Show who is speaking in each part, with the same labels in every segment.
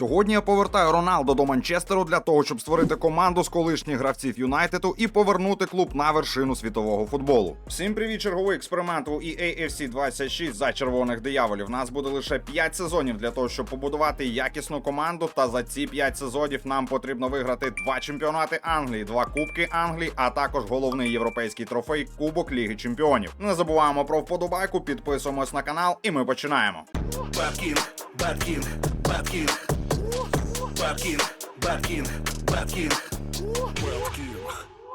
Speaker 1: Сьогодні я повертаю Роналдо до Манчестеру для того, щоб створити команду з колишніх гравців Юнайтеду і повернути клуб на вершину світового футболу. Всім привіт, черговий експеримент у EA FC 26 за червоних дияволів. Нас буде лише 5 сезонів для того, щоб побудувати якісну команду. Та за ці 5 сезонів нам потрібно виграти два чемпіонати Англії, два кубки Англії, а також головний європейський трофей Кубок Ліги Чемпіонів. Не забуваємо про вподобайку, підписуємось на канал, і ми починаємо.
Speaker 2: Bad King, Bad Bad King. Bad King,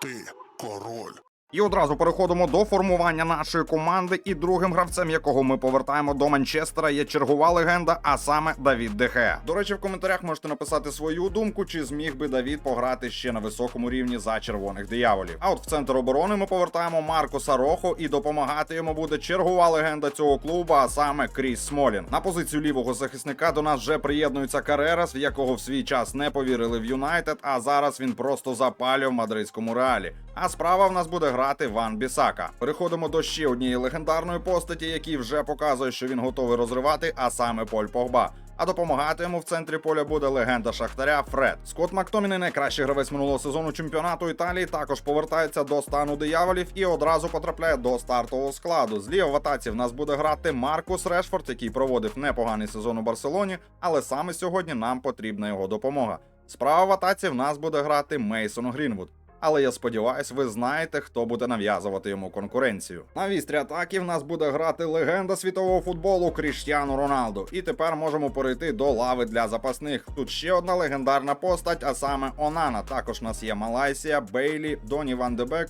Speaker 2: ти король.
Speaker 1: І одразу переходимо до формування нашої команди. І другим гравцем, якого ми повертаємо до Манчестера, є чергова легенда, а саме Давід Дехе. До речі, в коментарях можете написати свою думку, чи зміг би Давід пограти ще на високому рівні за червоних дияволів. А от в центр оборони ми повертаємо Маркуса Рохо, і допомагати йому буде чергова легенда цього клубу, а саме Кріс Смолін. На позицію лівого захисника до нас вже приєднується Карерас, в якого в свій час не повірили в Юнайтед, а зараз він просто запалює в мадридському реалі. А справа в нас буде грати Ван Бісака. Переходимо до ще однієї легендарної постаті, який вже показує, що він готовий розривати, а саме Поль Погба. А допомагати йому в центрі поля буде легенда Шахтаря Фред. Скотт Мактоміний, найкращий гравець минулого сезону чемпіонату Італії, також повертається до стану дияволів і одразу потрапляє до стартового складу. Зліва в атаці в нас буде грати Маркус Решфорд, який проводив непоганий сезон у Барселоні, але саме сьогодні нам потрібна його допомога. Справа в атаці в нас буде грати Мейсон Грінвуд. Але я сподіваюсь, ви знаєте, хто буде нав'язувати йому конкуренцію. На вістрі атаки в нас буде грати легенда світового футболу Кріштіану Роналду. І тепер можемо перейти до лави для запасних. Тут ще одна легендарна постать, а саме Онана. Також у нас є Малайсія, Бейлі, Доні Ван Дебек.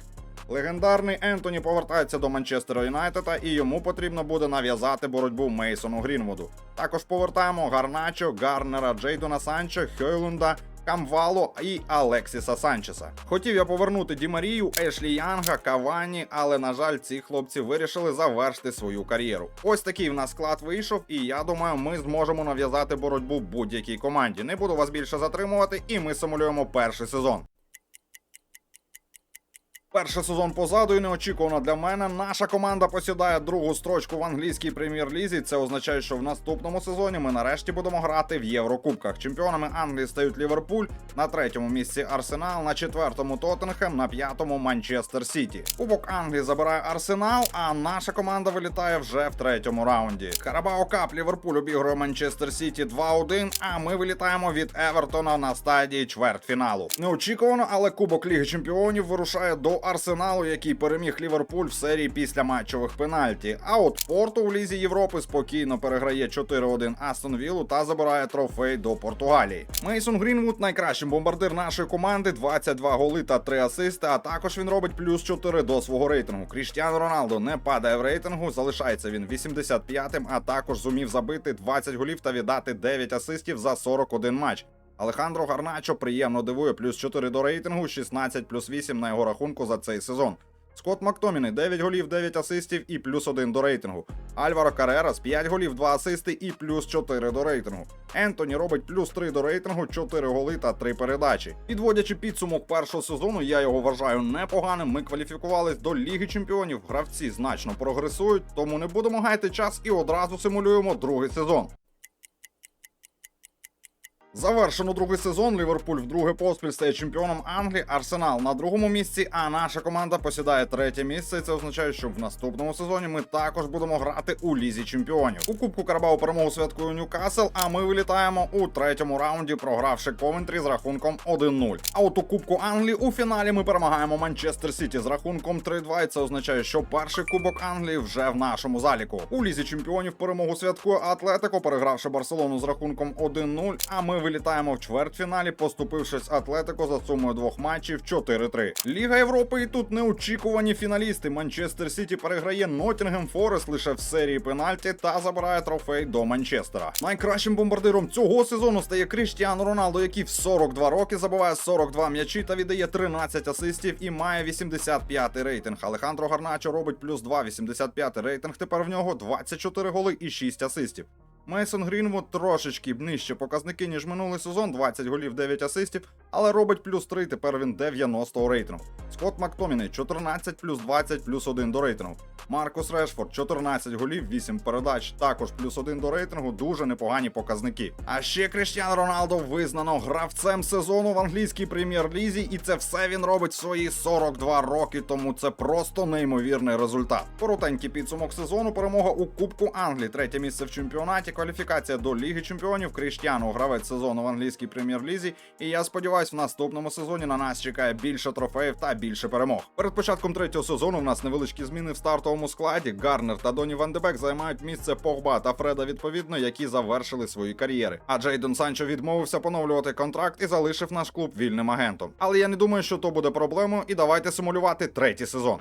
Speaker 1: Легендарний Ентоні повертається до Манчестера Юнайтеда, і йому потрібно буде нав'язати боротьбу Мейсону Грінвуду. Також повертаємо Гарначо, Гарнера, Джейдона Санчо, Хейлунда, Камвало і Алексіса Санчеса. Хотів я повернути Ді Марію, Ешлі Янга, Кавані, але на жаль, ці хлопці вирішили завершити свою кар'єру. Ось такий в нас склад вийшов, і я думаю, ми зможемо нав'язати боротьбу будь-якій команді. Не буду вас більше затримувати, і ми симулюємо перший сезон. Перший сезон позаду і неочікувано для мене. Наша команда посідає другу строчку в англійській прем'єр-лізі. Це означає, що в наступному сезоні ми нарешті будемо грати в Єврокубках. Чемпіонами Англії стають Ліверпуль, на третьому місці Арсенал, на четвертому Тоттенхем, на п'ятому Манчестер Сіті. Кубок Англії забирає Арсенал, а наша команда вилітає вже в третьому раунді. Карабао Кап Ліверпуль обігрує Манчестер Сіті 2-1, А ми вилітаємо від Евертона на стадії чвертьфіналу. Неочікувано, але Кубок Ліги Чемпіонів вирушає до Арсеналу, який переміг Ліверпуль в серії після матчових пенальті. А от Порту в Лізі Європи спокійно переграє 4-1 Астон Віллу та забирає трофей до Португалії. Мейсон Грінвуд найкращий бомбардир нашої команди, 22 голи та 3 асисти. А також він робить плюс 4 до свого рейтингу. Кріштіану Роналдо не падає в рейтингу, залишається він 85-м, а також зумів забити 20 голів та віддати 9 асистів за 41 матч. Алехандро Гарначо приємно дивує плюс 4 до рейтингу, 16 плюс 8 на його рахунку за цей сезон. Скотт Мактоміни 9 голів, 9 асистів і плюс 1 до рейтингу. Альваро Карерас 5 голів, 2 асисти і плюс 4 до рейтингу. Ентоні робить плюс 3 до рейтингу, 4 голи та 3 передачі. Підводячи підсумок першого сезону, я його вважаю непоганим. Ми кваліфікувались до Ліги Чемпіонів. Гравці значно прогресують, тому не будемо гаяти час і одразу симулюємо другий сезон. Завершено другий сезон. Ліверпуль вдруге поспіль стає чемпіоном Англії. Арсенал на другому місці. А наша команда посідає третє місце. І Це означає, що в наступному сезоні ми також будемо грати у лізі чемпіонів. У Кубку Карабау перемогу святкує Ньюкасл. А ми вилітаємо у третьому раунді, програвши Ковентрі з рахунком 1-0. А от у Кубку Англії у фіналі ми перемагаємо Манчестер Сіті з рахунком 3-2. І Це означає, що перший кубок Англії вже в нашому заліку. У лізі чемпіонів перемогу святкує Атлетико, перегравши Барселону з рахунком 1-0. А ми вилітаємо в чвертьфіналі, поступившись Атлетико за сумою двох матчів 4-3. Ліга Європи і тут неочікувані фіналісти. Манчестер Сіті переграє Ноттінгем Форест лише в серії пенальті та забирає трофей до Манчестера. Найкращим бомбардиром цього сезону стає Кріштіану Роналдо, який в 42 роки забиває 42 м'ячі та віддає 13 асистів і має 85 рейтинг. Алехандро Гарначо робить плюс 2, 85 рейтинг. Тепер в нього 24 голи і 6 асистів. Мейсон Грінвуд трошечки нижче показники, ніж минулий сезон, 20 голів, 9 асистів, але робить плюс 3, тепер він 90 рейтингу. Скотт Мактоміней 14 плюс 20 плюс 1 до рейтингу. Маркус Решфорд 14 голів, 8 передач, також плюс 1 до рейтингу, дуже непогані показники. А ще Кріштіану Роналдо визнано гравцем сезону в англійській прем'єр-лізі, і це все він робить свої 42 роки, тому це просто неймовірний результат. Коротенький підсумок сезону, перемога у Кубку Англії, третє місце в чемпіонаті, кваліфікація до Ліги Чемпіонів. Кріштіану гравець сезону в англійській прем'єр-лізі. І я сподіваюся, в наступному сезоні на нас чекає більше трофеїв та більше перемог. Перед початком третього сезону в нас невеличкі зміни в стартовому складі. Гарнер та Доні Вандебек займають місце Погба та Фреда відповідно, які завершили свої кар'єри. А Джейдон Санчо відмовився поновлювати контракт і залишив наш клуб вільним агентом. Але я не думаю, що то буде проблемою, і давайте симулювати третій сезон.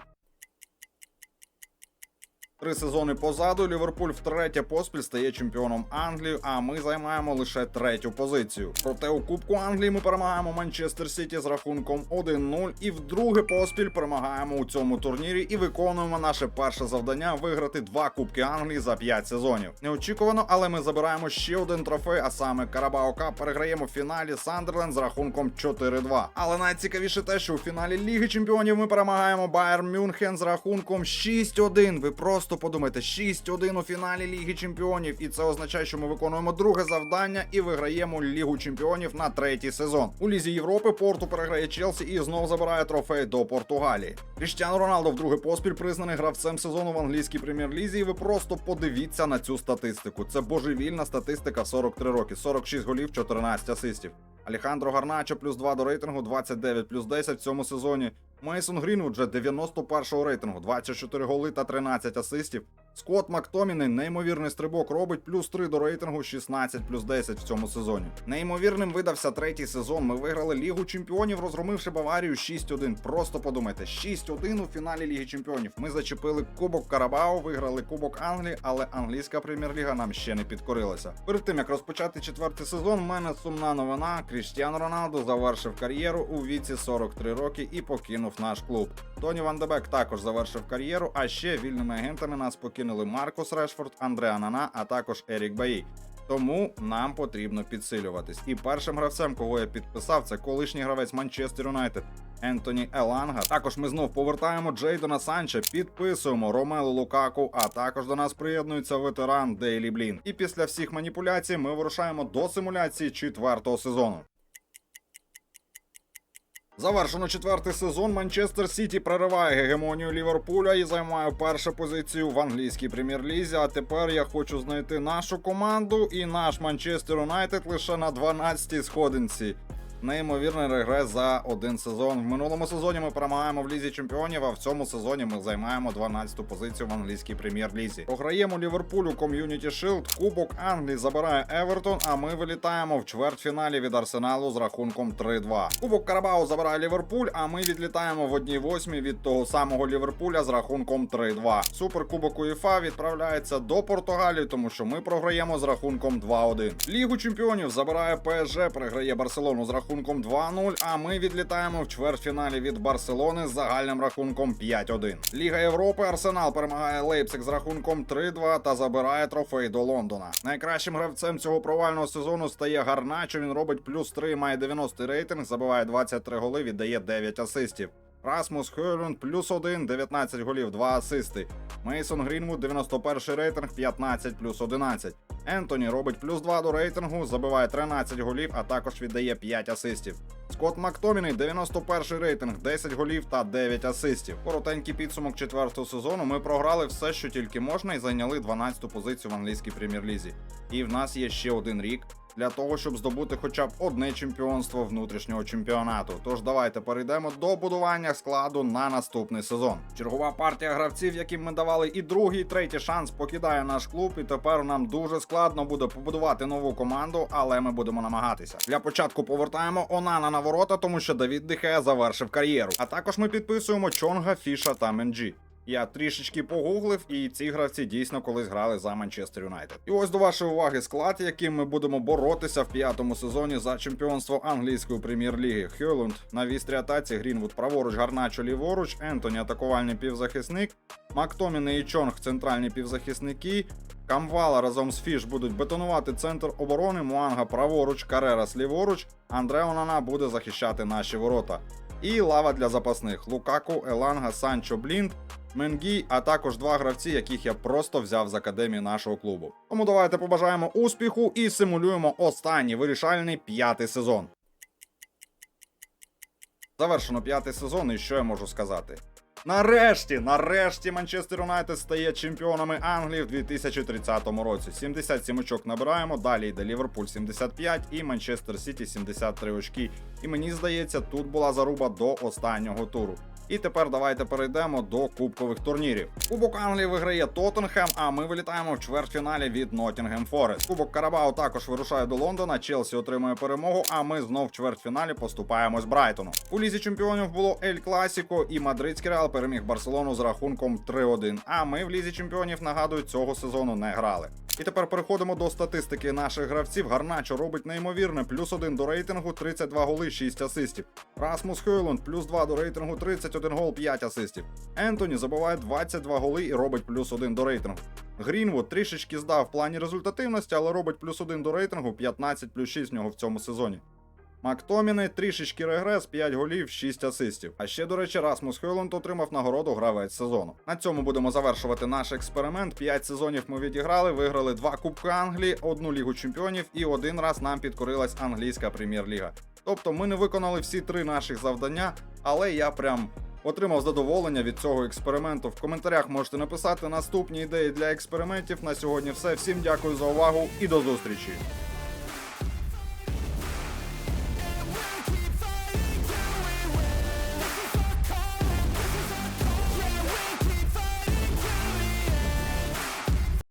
Speaker 1: Три сезони позаду Ліверпуль втретє поспіль стає чемпіоном Англії, а ми займаємо лише третю позицію. Проте у Кубку Англії ми перемагаємо Манчестер Сіті з рахунком 1-0 і вдруге поспіль перемагаємо у цьому турнірі і виконуємо наше перше завдання виграти два Кубки Англії за 5 сезонів. Неочікувано, але ми забираємо ще один трофей, а саме Карабао Кап переграємо в фіналі Сандерленд з рахунком 4-2. Але найцікавіше те, що у фіналі Ліги Чемпіонів ми перемагаємо Байер Мюнхен з рахунком 6-1. Ви просто подумайте, 6-1 у фіналі Ліги Чемпіонів, і це означає, що ми виконуємо друге завдання і виграємо Лігу Чемпіонів на третій сезон. У Лізі Європи Порту переграє Челсі і знов забирає трофей до Португалії. Кріштіану Роналдо вдруге поспіль признаний гравцем сезону в англійській прем'єр-лізі. І ви просто подивіться на цю статистику. Це божевільна статистика 43 роки, 46 голів, 14 асистів. Алехандро Гарначо плюс 2 до рейтингу, 29 плюс 10 в цьому сезоні. Мейсон Грінвуд вже 91-го рейтингу, 24 голи та 13 асистів. Скотт Мактоміней неймовірний стрибок робить плюс 3 до рейтингу, 16 плюс 10 в цьому сезоні. Неймовірним видався третій сезон. Ми виграли Лігу Чемпіонів, розгромивши Баварію 6-1. Просто подумайте, 6-1 у фіналі Ліги Чемпіонів. Ми зачепили Кубок Карабао, виграли Кубок Англії, але англійська прем'єр-ліга нам ще не підкорилася. Перед тим як розпочати четвертий сезон, в мене сумна новина. Кріштіану Роналду завершив кар'єру у віці 43 роки і покинув наш клуб. Тоні Ван де Бек також завершив кар'єру, а ще вільними агентами нас покинули Маркус Решфорд, Андреа Нана, а також Ерік Баї. Тому нам потрібно підсилюватись. І першим гравцем, кого я підписав, це колишній гравець Манчестер Юнайтед Ентоні Еланга. Також ми знов повертаємо Джейдона Санча, підписуємо Ромелу Лукаку, а також до нас приєднується ветеран Дейлі Блін. І після всіх маніпуляцій ми вирушаємо до симуляції четвертого сезону. Завершено четвертий сезон. Манчестер Сіті прориває гегемонію Ліверпуля і займає першу позицію в англійській прем'єр-лізі. А тепер я хочу знайти нашу команду і наш Манчестер Юнайтед лише на 12-й сходинці. Неймовірний регрес за один сезон. В минулому сезоні ми перемагаємо в лізі чемпіонів, а в цьому сезоні ми займаємо 12-ту позицію в англійській прем'єр-лізі. Програємо Ліверпулю Ком'юніті Шилд, Кубок Англії забирає Евертон, а ми вилітаємо в чвертьфіналі від Арсеналу з рахунком 3-2. Кубок Карабау забирає Ліверпуль, а ми відлітаємо в одній восьмій від того самого Ліверпуля з рахунком 3-2. Суперкубок УЄФА відправляється до Португалії, тому що ми програємо з рахунком 2-1. Лігу чемпіонів забирає ПСЖ, переграє Барселону з рахунком 2-0, а ми відлітаємо в чвертьфіналі від Барселони з загальним рахунком 5-1. Ліга Європи Арсенал перемагає Лейпциг з рахунком 3-2 та забирає трофей до Лондона. Найкращим гравцем цього провального сезону стає Гарначо. Він робить плюс 3, має 90 рейтинг, забиває 23 голи, віддає 9 асистів. Расмус Хьолюнд плюс 1, 19 голів, 2 асисти. Мейсон Грінвуд 91 рейтинг, 15 плюс 11. Ентоні робить плюс 2 до рейтингу, забиває 13 голів, а також віддає 5 асистів. Скотт Мактоміний 91 рейтинг, 10 голів та 9 асистів. Коротенький підсумок четвертого сезону. Ми програли все, що тільки можна, і зайняли 12-ту позицію в англійській прем'єр-лізі. І в нас є ще один рік для того, щоб здобути хоча б одне чемпіонство внутрішнього чемпіонату. Тож давайте перейдемо до будування складу на наступний сезон. Чергова партія гравців, яким ми давали і другий, і третій шанс, покидає наш клуб, і тепер нам дуже складно буде побудувати нову команду, але ми будемо намагатися. Для початку повертаємо Онана на ворота, тому що Давід Дехе завершив кар'єру. А також ми підписуємо Чонга, Фіша та Менджі. Я трішечки погуглив, і ці гравці дійсно колись грали за Манчестер Юнайтед. І ось до вашої уваги склад, яким ми будемо боротися в п'ятому сезоні за чемпіонство англійської прем'єр-ліги. Хьолунд на вістрі атаці, Грінвуд праворуч, Гарначо ліворуч, Ентоні атакувальний півзахисник, Мактоміни і Чонг центральні півзахисники, Камвала разом з Фіш будуть бетонувати центр оборони. Муанга праворуч, Карерас ліворуч. Андре Онана буде захищати наші ворота. І лава для запасних: Лукаку, Еланга, Санчо, Блінд, Менгі, а також два гравці, яких я просто взяв з академії нашого клубу. Тому давайте побажаємо успіху і симулюємо останній вирішальний п'ятий сезон. Завершено п'ятий сезон, і що я можу сказати? Нарешті, нарешті Манчестер Юнайтед стає чемпіонами Англії в 2030 році. 77 очок набираємо. Далі йде Ліверпуль 75 і Манчестер Сіті 73 очки. І мені здається, тут була заруба до останнього туру. І тепер давайте перейдемо до кубкових турнірів. Кубок Англії виграє Тоттенхем, а ми вилітаємо в чвертьфіналі від Ноттінгем Форест. Кубок Карабау також вирушає до Лондона. Челсі отримує перемогу. А ми знов в чвертьфіналі поступаємось Брайтону. У лізі чемпіонів було Ель Класіко і Мадридський Реал переміг Барселону з рахунком 3-1. А ми в лізі чемпіонів нагадую цього сезону не грали. І тепер переходимо до статистики наших гравців. Гарначо робить неймовірне, плюс один до рейтингу, 32 голи, 6 асистів. Расмус Хойлунд, плюс 2 до рейтингу, 31 гол, 5 асистів. Ентоні забиває 22 голи і робить плюс 1 до рейтингу. Грінвуд трішечки здав в плані результативності, але робить плюс 1 до рейтингу, 15 плюс 6 в нього в цьому сезоні. Мактоміни трішечки регрес, 5 голів, 6 асистів. А ще, до речі, Расмус Хойланд отримав нагороду гравець сезону. На цьому будемо завершувати наш експеримент. 5 сезонів ми відіграли, виграли два Кубки Англії, одну Лігу Чемпіонів і один раз нам підкорилась англійська прем'єр-ліга. Тобто ми не виконали всі три наших завдання, але я прям. Отримав задоволення від цього експерименту. В коментарях можете написати наступні ідеї для експериментів. На сьогодні все. Всім дякую за увагу і до зустрічі.